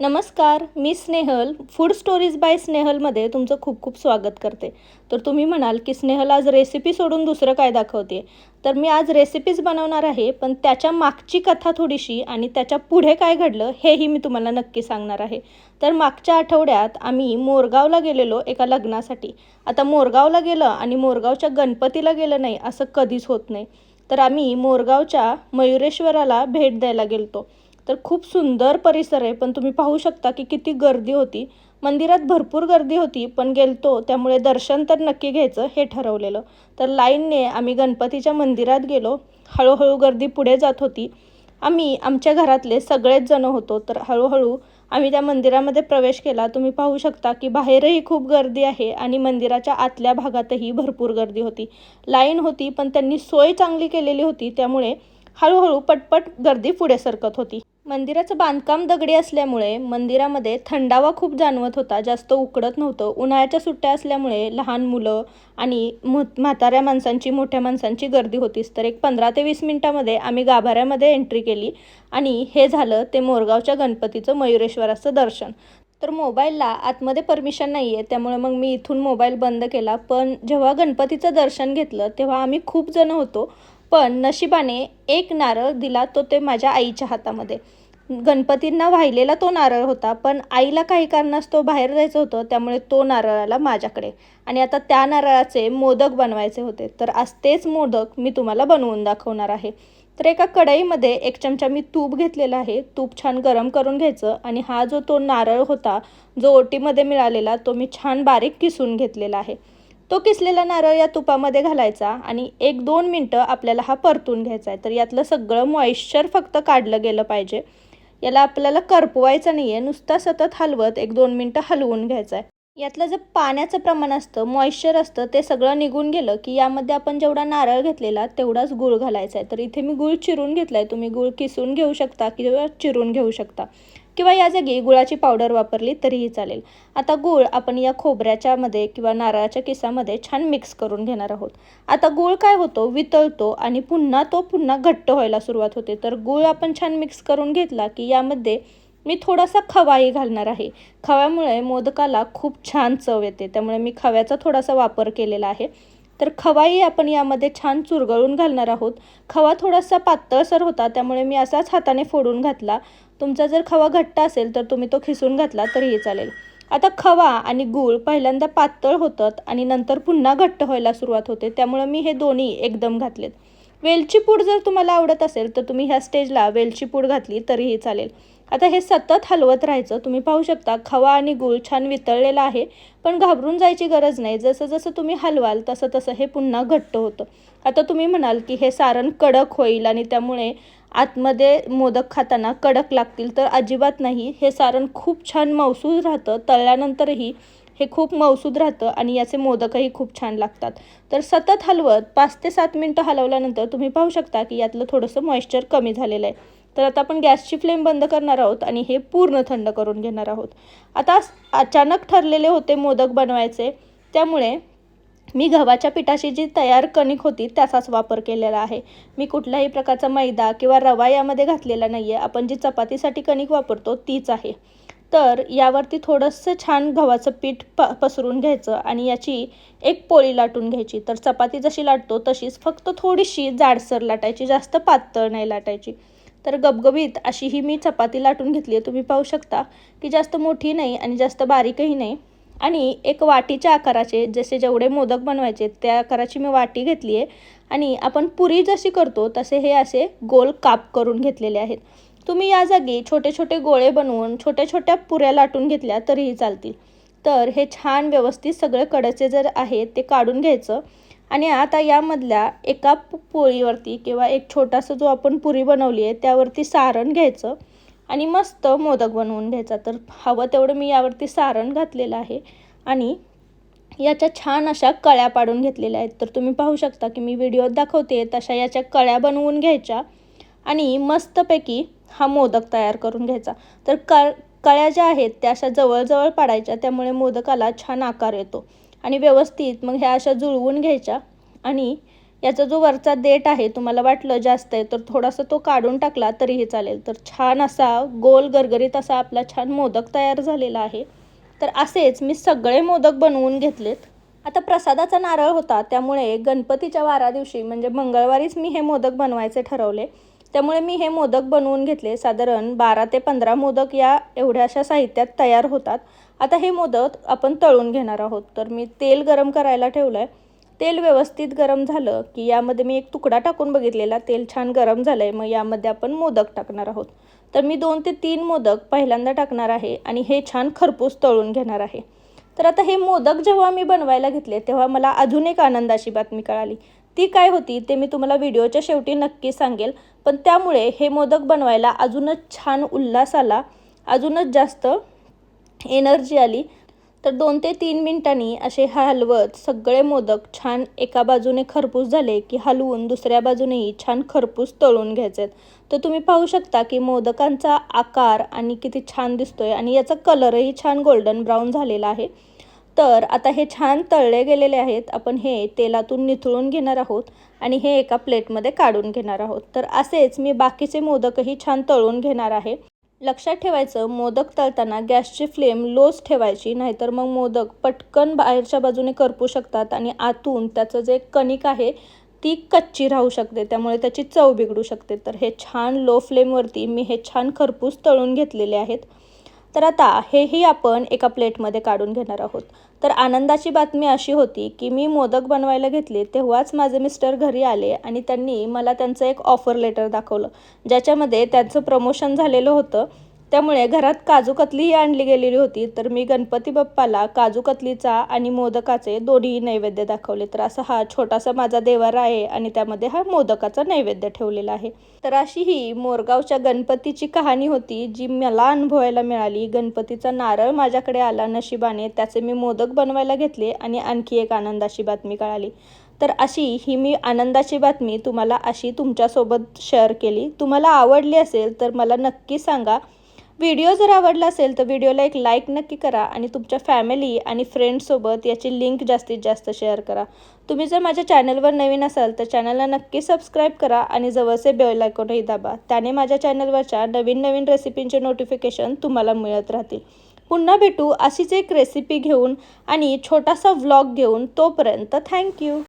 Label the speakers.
Speaker 1: नमस्कार मी Snehal food stories by स्नेहलमध्ये तुमचं खूप खूप स्वागत करते. तर तुम्ही म्हणाल की स्नेहल आज रेसिपी सोडून दुसरं काय दाखवते तर मी आज रेसिपीज बनवणार आहे पण त्याच्या मागची कथा थोडीशी आणि त्याच्या पुढे काय घडलं हेही मी तुम्हाला नक्की सांगणार आहे. तर मागच्या आठवड्यात आम्ही मोरगावला गेलेलो एका लग्नासाठी. आता मोरगावला गेलं आणि मोरगावच्या गणपतीला गेलं नाही असं कधीच होत नाही. तर आम्ही मोरगावच्या मयुरेश्वराला भेट द्यायला गेलतो. तर खूप सुंदर परिसर आहे. पण तुम्ही पाहू शकता की किती गर्दी होती. मंदिरात भरपूर गर्दी होती पण गेलतो त्यामुळे दर्शन तर नक्की घ्यायचं हे ठरवलेलं. तर लाईनने आम्ही गणपतीच्या मंदिरात गेलो. हळूहळू गर्दी पुढे जात होती. आम्ही आमच्या घरातले सगळेच जण होतो. तर हळूहळू आम्ही त्या मंदिरामध्ये प्रवेश केला. तुम्ही पाहू शकता की बाहेरही खूप गर्दी आहे आणि मंदिराच्या आतल्या भागातही भरपूर गर्दी होती. लाईन होती पण त्यांनी सोय चांगली केलेली होती. त्यामुळे हळूहळू पटपट गर्दी पुढे सरकत होती. मंदिराचं बांधकाम दगडी असल्यामुळे मंदिरामध्ये थंडावा खूप जाणवत होता. जास्त उकडत नव्हतं. उन्हाळ्याच्या सुट्ट्या असल्यामुळे लहान मुलं आणि म्हाताऱ्या माणसांची मोठ्या माणसांची गर्दी होतीच. तर एक पंधरा ते वीस मिनटामध्ये आम्ही गाभाऱ्यामध्ये एंट्री केली आणि हे झालं ते मोरगावच्या गणपतीचं मयुरेश्वराचं दर्शन. तर मोबाईलला आतमध्ये परमिशन नाही आहे त्यामुळे मग मी इथून मोबाईल बंद केला. पण जेव्हा गणपतीचं दर्शन घेतलं तेव्हा आम्ही खूप जण होतो. पण नशिबाने एक नारळ दिला तो ते माझ्या आईच्या हातामध्ये. गणपतींना वाहिलेला तो नारळ होता पण आईला काही कारणास्तव बाहेर जायचं होतं त्यामुळे तो नारळ आला माझ्याकडे. आणि आता त्या नारळाचे मोदक बनवायचे होते. तर आज तेच मोदक मी तुम्हाला बनवून दाखवणार आहे. तर एका कढईमध्ये एक चमचा मी तूप घेतलेला आहे. तूप छान गरम करून घ्यायचं आणि हा जो तो नारळ होता जो ओटीमध्ये मिळालेला तो मी छान बारीक किसून घेतलेला आहे. तो किसलेला नारळ या तुपामध्ये घालायचा आणि एक दोन मिनटं आपल्याला हा परतून घ्यायचा आहे. तर यातलं सगळं मॉइश्चर फक्त काढलं गेलं पाहिजे. याला आपल्याला करपवायचं नाही आहे नुसता सतत हलवत एक दोन मिनटं हलवून घ्यायचं आहे. यातलं जे पाण्याचं प्रमाण असतं मॉइश्चर असतं ते सगळं निघून गेलं की यामध्ये आपण जेवढा नारळ घेतलेला तेवढाच गूळ घालायचा आहे. तर इथे मी गूळ चिरून घेतला आहे तुम्ही गूळ किसून घेऊ शकता किंवा चिरून घेऊ शकता. किंवा या जागी गुळाची पावडर वापरली तरीही चालेल. आता गूळ आपण या खोबऱ्याच्यामध्ये किंवा नारळाच्या किसामध्ये छान मिक्स करून घेणार आहोत. आता गूळ काय होतो? वितळतो आणि पुन्हा तो पुन्हा घट्ट व्हायला सुरुवात होते. तर गूळ आपण छान मिक्स करून घेतला की यामध्ये मी थोडासा खवाही घालणार आहे. खव्यामुळे मोदकाला खूप छान चव येते. त्यामुळे मी खव्याचा थोडासा वापर केलेला आहे. तर खवाही आपण यामध्ये छान चुरगळून घालणार आहोत. खवा थोडासा पातळसर होता त्यामुळे मी असाच हाताने फोडून घातला. तुमचा जर खवा घट्ट असेल तर तुम्ही तो खिसून घातला तरीही चालेल. आता खवा आणि गूळ पहिल्यांदा पातळ होतात आणि नंतर पुन्हा घट्ट व्हायला सुरुवात होते. त्यामुळं मी हे दोन्ही एकदम घातलेत. वेलची पूड जर तुम्हाला आवडत असेल तर तुम्ही ह्या स्टेजला वेलची पूड घातली तरीही चालेल. आता हे सतत हलवत राहायचं. तुम्ही पाहू शकता खवा आणि गूळ छान वितळलेला आहे पण घाबरून जायची गरज नाही. जसं जसं तुम्ही हलवाल तसं तसं हे पुन्हा घट्ट होतं. आता तुम्ही म्हणाल की हे सारण कडक होईल आणि त्यामुळे आतमध्ये मोदक खाताना कडक लागतील तर अजिबात नाही. हे सारण खूप छान मौसूद राहतं. तळल्यानंतरही हे खूप मौसूद राहतं आणि याचे मोदकही खूप छान लागतात. तर सतत हलवत पाच ते सात मिनटं हलवल्यानंतर तुम्ही पाहू शकता की यातलं थोडंसं मॉइश्चर कमी झालेलं आहे. तर आता आपण गॅसची फ्लेम बंद करणार आहोत आणि हे पूर्ण थंड करून घेणार आहोत. आता अचानक ठरलेले होते मोदक बनवायचे. त्यामुळे मी गव्हाच्या पिठाशी जी तयार कणिक होती त्याचाच वापर केलेला आहे. मी कुठल्याही प्रकारचा मैदा किंवा रवा यामध्ये घातलेला नाही आहे आपण जी चपातीसाठी कणिक वापरतो तीच आहे. तर यावरती थोडंसं छान गव्हाचं पीठ प पसरून घ्यायचं आणि याची एक पोळी लाटून घ्यायची. तर चपाती जशी लाटतो तशीच फक्त थोडीशी जाडसर लाटायची जास्त पातळ नाही लाटायची. तर गबगबीत अशी ही मी चपाती लाटून घेतली आहे तुम्ही पाहू शकता की जास्त मोठी नाही आणि जास्त बारीकही नाही. आणि एक वाटीच्या आकाराचे जसे जेवढे मोदक बनवायचे त्या आकाराची मी वाटी घेतली आहे. आणि आपण पुरी जशी करतो तसे हे असे गोल काप करून घेतलेले आहेत. तुम्ही या जागी छोटे छोटे गोळे बनवून छोट्या छोट्या पुऱ्या लाटून घेतल्या तरीही चालतील. तर हे छान व्यवस्थित सगळे कडचे जर आहे ते काढून घ्यायचं. आणि आता यामधल्या एका पोळीवरती किंवा एक छोटासा जो आपण पुरी बनवली आहे त्यावरती सारण घ्यायचं. आणि मस्त मोदक बनवून घ्यायचा. तर हवं तेवढं मी यावरती सारण घातलेलं आहे आणि याच्या छान अशा कळ्या पाडून घेतलेल्या आहेत. तर तुम्ही पाहू शकता की मी व्हिडिओत दाखवते तशा याच्या कळ्या बनवून घ्यायच्या आणि मस्तपैकी हा मोदक तयार करून घ्यायचा. तर क कळ्या ज्या आहेत त्या अशा जवळजवळ पाडायच्या त्यामुळे मोदकाला छान आकार येतो. आणि व्यवस्थित मग ह्या अशा जुळवून घ्यायच्या आणि याचा जो वरचा देठ आहे तुम्हाला वाटलं जास्त आहे तर थोडासा तो काढून टाकला तरीही चालेल. तर छान असा गोल गरगरीत असा आपला छान मोदक तयार झालेला आहे. तर असेच मी सगळे मोदक बनवून घेतलेत. आता प्रसादाचा नारळ होता त्यामुळे गणपतीच्या वारा दिवशी म्हणजे मंगळवारीच मी हे मोदक बनवायचे ठरवले. त्यामुळे मी हे मोदक बनवून घेतले. साधारण बारा ते पंधरा मोदक या एवढ्याशा साहित्यात तयार होतात. आता हे मोदक आपण तळून घेणार आहोत. तर मी तेल गरम करायला ठेवलं आहे तेल व्यवस्थित गरम झालं की यामध्ये मी एक तुकडा टाकून बघितलेला तेल छान गरम झालं आहे मग यामध्ये आपण मोदक टाकणार आहोत. तर मी दोन ते तीन मोदक पहिल्यांदा टाकणार आहे आणि हे छान खरपूस तळून घेणार आहे. तर आता हे मोदक जेव्हा मी बनवायला घेतले तेव्हा मला अजून एक आनंदाची बातमी कळाली. ती काय होती ते मी तुम्हाला व्हिडिओच्या शेवटी नक्की सांगेल पण त्यामुळे हे मोदक बनवायला अजूनच छान उल्हास आला अजूनच जास्त एनर्जी आली तर दोन ते तीन मिनटांनी असे हलवत सगळे मोदक छान एका बाजूने खरपूस झाले की हलवून दुसऱ्या बाजूनेही छान खरपूस तळून घ्यायचे आहेत तर तुम्ही पाहू शकता की मोदकांचा आकार आणि किती छान दिसतोय आणि याचा कलरही छान गोल्डन ब्राऊन झालेला आहे. तर आता हे छान तळले गेलेले आहेत. आपण हे तेलातून निथळून घेणार आहोत आणि हे एका प्लेटमध्ये काढून घेणार आहोत. तर असेच मी बाकीचे मोदकही छान तळून घेणार आहे. लक्षात ठेवायचं मोदक तळताना गॅसची फ्लेम लोच ठेवायची नाहीतर मग मोदक पटकन बाहेरच्या बाजूने करपू शकतात आणि आतून त्याचं जे कणिक आहे ती कच्ची राहू शकते. त्यामुळे त्याची चव बिघडू शकते. तर हे छान लो फ्लेमवरती मी हे छान खरपूस तळून घेतलेले आहेत. तर आता हेही आपण एका प्लेटमध्ये काढून घेणार आहोत. तर आनंदाची बातमी अशी होती की मी मोदक बनवायला घेतले तेव्हाच माझे मिस्टर घरी आले आणि त्यांनी मला त्यांचं एक ऑफर लेटर दाखवलं ज्याच्यामध्ये त्यांचं प्रमोशन झालेलं होतं. त्यामुळे घरात काजू कतलीही आणली गेलेली होती तर मी गणपती बाप्पाला काजू कतलीचा आणि मोदकाचे दोन्ही नैवेद्य दाखवले. तर असा हा छोटासा माझा देवारा आहे आणि त्यामध्ये हा मोदकाचा नैवेद्य ठेवलेला आहे. तर अशी ही मोरगावच्या गणपतीची कहाणी होती जी मला अनुभवायला मिळाली. गणपतीचा नारळ माझ्याकडे आला नशिबाने त्याचे मी मोदक बनवायला घेतले आणि आणखी एक आनंदाची बातमी कळाली. तर अशी ही मी आनंदाची बातमी तुम्हाला अशी तुमच्यासोबत शेअर केली. तुम्हाला आवडली असेल तर मला नक्की सांगा. व्हिडिओ जर आवडला असेल तर व्हिडिओला एक लाईक नक्की करा आणि तुमच्या फॅमिली आणि फ्रेंड्ससोबत याची लिंक जास्तीत जास्त शेअर करा. तुम्ही जर माझ्या चॅनलवर नवीन असाल तर चॅनलला नक्की सबस्क्राईब करा आणि जवळचे बेल आयकॉनही दाबा. त्याने माझ्या चॅनलवरच्या नवीन नवीन रेसिपींचे नोटिफिकेशन तुम्हाला मिळत राहतील. पुन्हा भेटू अशीच एक रेसिपी घेऊन आणि छोटासा व्लॉग घेऊन तोपर्यंत थँक्यू